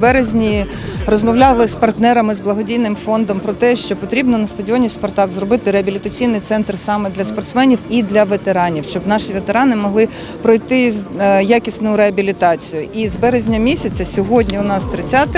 березні розмовляли з партнерами з благодійним фондом про те, що потрібно на стадіоні Спартак зробити реабілітаційний центр саме для спортсменів і для ветеранів, щоб наші ветерани могли пройти е, якісну реабілітацію. І з березня місяця сьогодні у нас 30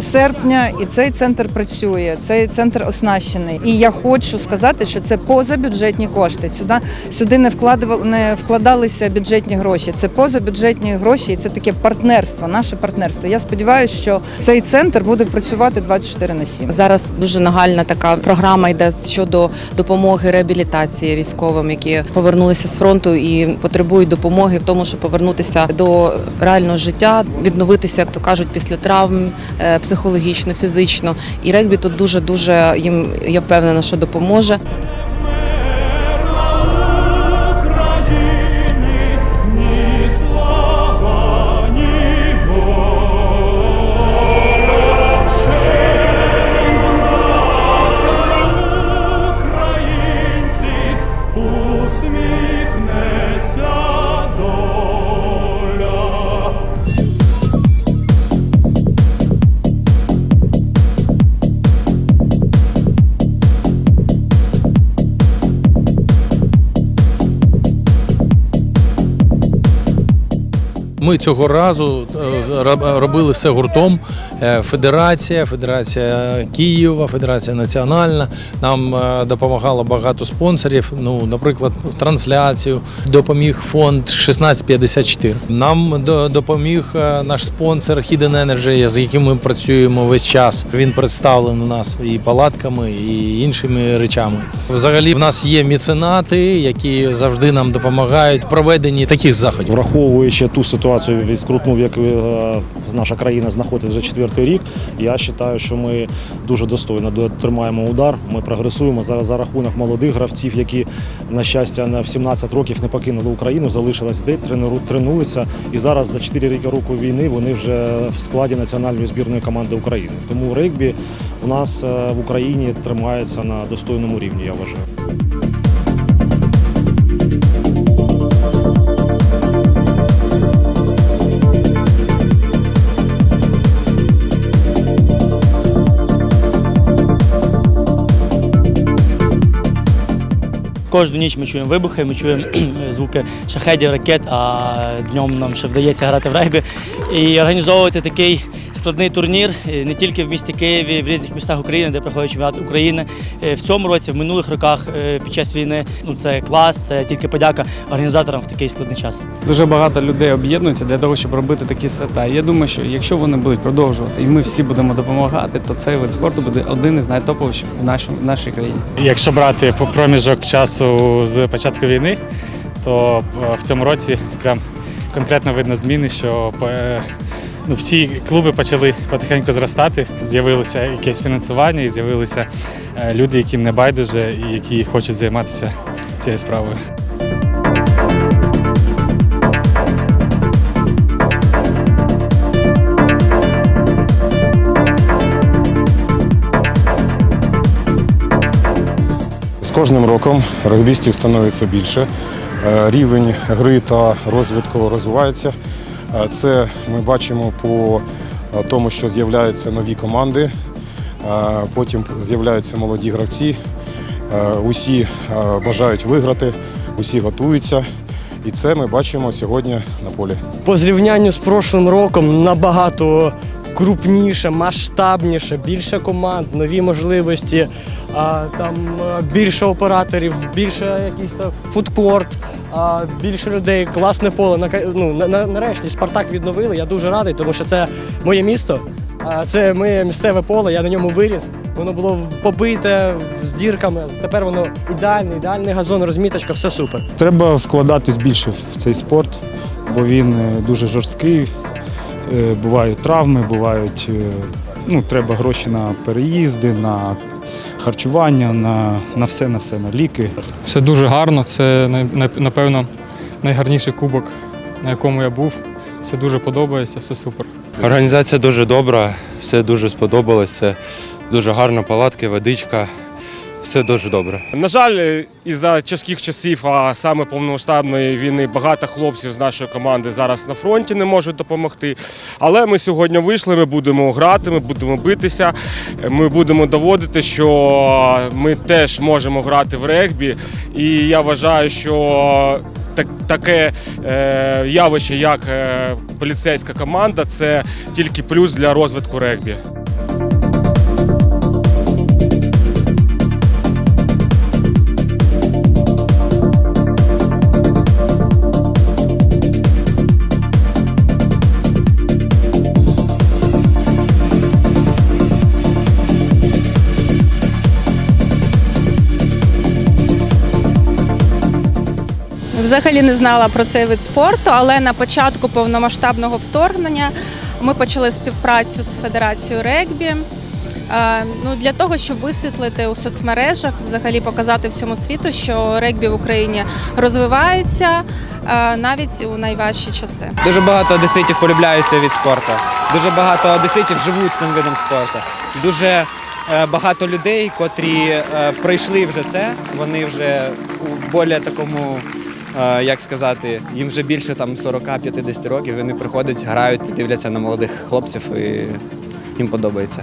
серпня, і цей центр працює. Цей центр оснащений. І я хочу сказати, що це позабюджетні кошти. Сюди сюди не вкладували, не вкладалися бюджетні гроші. Це позабюджетні гроші, і це таке партнерство, наше партнерство. Я сподіваюся, що цей центр буде працювати 24 на 7. Зараз дуже нагальна така програма йде щодо допомоги реабілітації військовим, які повернулися з фронту і потребують допомоги в тому, щоб повернутися до реального життя, відновитися, як то кажуть, після травм е, психологічно, фізично. І регбі тут дуже дуже їм я впевнена, що допоможе. Ми цього разу робили все гуртом. Е, Федерація, Федерація Києва, Федерація Національна. Нам е, допомагало багато спонсорів. Ну, наприклад, трансляцію допоміг фонд 1654. Нам до- допоміг е, наш спонсор Hidden Energy, з яким ми працюємо весь час. Він представлений у нас і палатками, і іншими речами. Взагалі, в нас є меценати, які завжди нам допомагають в проведенні таких заходів. Враховуючи ту ситуацію від скрутну, в якій е, наша країна знаходиться вже четвертий рік, я вважаю, що ми дуже достойно тримаємо удар. Ми прогресуємо зараз за рахунок молодих гравців, які, на щастя, на в 17 років не покинули Україну, залишились де, тренуються. І зараз за 4 роки року війни вони вже в складі національної збірної команди України. Тому регбі у нас е, в Україні тримається на достойному рівні, я вважаю. Кожну ніч ми чуємо вибухи, ми чуємо звуки шахедів, ракет, а днем нам ще вдається грати в регбі. І організовувати такий складний турнір е, не тільки в місті Києві, в різних містах України, де проходить чемпіонат України. Е, В цьому році, в минулих роках е, під час війни, ну це клас, це тільки подяка організаторам в такий складний час. Дуже багато людей об'єднуються для того, щоб робити такі свята. Я думаю, що якщо вони будуть продовжувати, і ми всі будемо допомагати, то цей вид спорту буде один із найтоповіших в нашій, в нашій країні. Якщо брати по проміжок часу з початку війни, то в цьому році прям конкретно видно зміни, що всі клуби почали потихеньку зростати, з'явилося якесь фінансування і з'явилися е, люди, яким не байдуже і які хочуть займатися цією справою. З кожним роком регбістів становиться більше. Е, Рівень гри та розвитку розвивається. Е, Це ми бачимо по е, тому, що з'являються нові команди, е, потім з'являються молоді гравці. Усі бажають виграти, усі готуються. І це ми бачимо сьогодні на полі. по зрівнянню з прошлим роком набагато крупніше, масштабніше, більше команд, нові можливості, а, там більше операторів, більше якийсь там фудкорт, а, більше людей, класне поле. Ну, на, на- нарешті Спартак відновили. Я дуже радий, тому що це моє місто. А це моє місцеве поле, я на ньому виріс. Воно було побите з дірками. Тепер воно ідеальне, ідеальний газон, розміточка, все супер. Треба вкладатись більше в цей спорт, бо він е, дуже жорсткий. Е, Бувають травми, бувають. е, Ну, треба гроші на переїзди, на харчування, на, на все, на все, на ліки. Все дуже гарно. Це напевно найгарніший кубок, на якому я був. Все дуже подобається, все супер. Організація дуже добра, все дуже сподобалось. Дуже гарно, палатки, водичка, все дуже добре. На жаль, із-за тяжких часів, а саме повномасштабної війни, багато хлопців з нашої команди зараз на фронті не можуть допомогти. Але ми сьогодні вийшли, ми будемо грати, ми будемо битися, ми будемо доводити, що ми теж можемо грати в регбі. І я вважаю, що таке е, явище, як е, поліцейська команда, це тільки плюс для розвитку регбі. Взагалі не знала про цей вид спорту, але на початку повномасштабного вторгнення ми почали співпрацю з Федерацією регбі. Е, Ну, для того, щоб висвітлити у соцмережах, взагалі показати всьому світу, що регбі в Україні розвивається е, навіть у найважчі часи. Дуже багато одеситів полюбляють цей від спорту. Дуже багато одеситів живуть цим видом спорту. Дуже е, багато людей, котрі пройшли вже це, вони вже у більш такому, як сказати, їм вже більше там 40-50 років. Вони приходять, грають, дивляться на молодих хлопців і їм подобається.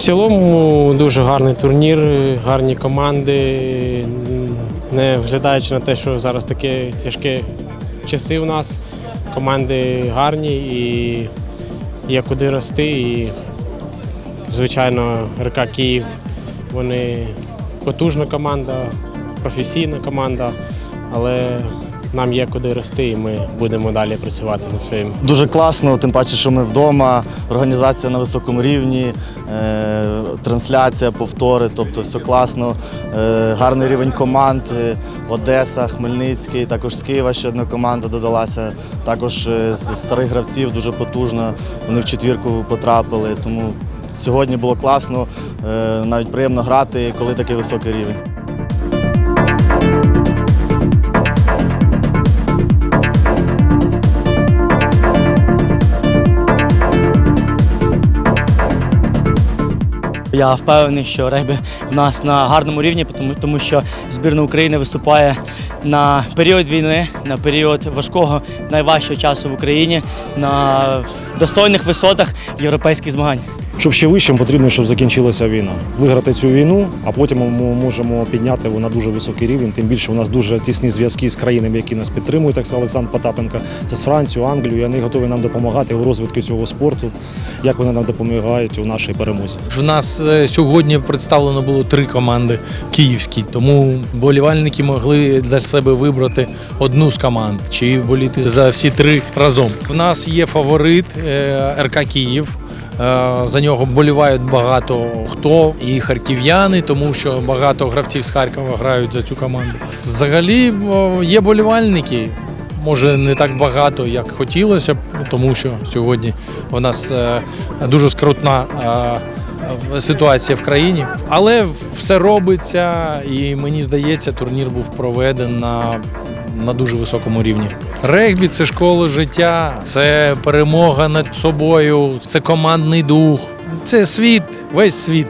В цілому дуже гарний турнір, гарні команди. Не вглядаючи на те, що зараз такі тяжкі часи у нас, команди гарні і є куди рости. І, звичайно, РК Київ вони потужна команда, професійна команда, але нам є куди рости, і ми будемо далі працювати над своїм. Дуже класно, тим паче, що ми вдома, організація на високому рівні, е, трансляція, повтори, тобто все класно. Е, гарний рівень команд. е, Одеса, Хмельницький, також з Києва ще одна команда додалася. Також з старих гравців дуже потужно. Вони в четвірку потрапили. Тому сьогодні було класно, навіть приємно грати, коли такий високий рівень. Я впевнений, що регбі в нас на гарному рівні, тому, тому що збірна України виступає на період війни, на період важкого, найважчого часу в Україні, на достойних висотах європейських змагань. Щоб ще вищим, потрібно, щоб закінчилася війна. Виграти цю війну, а потім ми можемо підняти на дуже високий рівень. Тим більше у нас дуже тісні зв'язки з країнами, які нас підтримують, так сказав Олександр Потапенко. Це з Францією, Англією. і Вони готові нам допомагати у розвитку цього спорту, як вони нам допомагають у нашій перемозі. В нас е, сьогодні представлено було три команди київські, тому болівальники могли для себе вибрати одну з команд чи боліти за всі три разом. В нас є фаворит е, РК Київ. Е, За нього болівають багато хто і харків'яни, тому що багато гравців з Харкова грають за цю команду. Взагалі є болівальники. Може не так багато, як хотілося б, тому що сьогодні у нас е, дуже скрутна е, ситуація в країні. Але все робиться, і мені здається, турнір був проведений на, на дуже високому рівні. Регбі це школа життя, це перемога над собою, це командний дух, це світ, весь світ.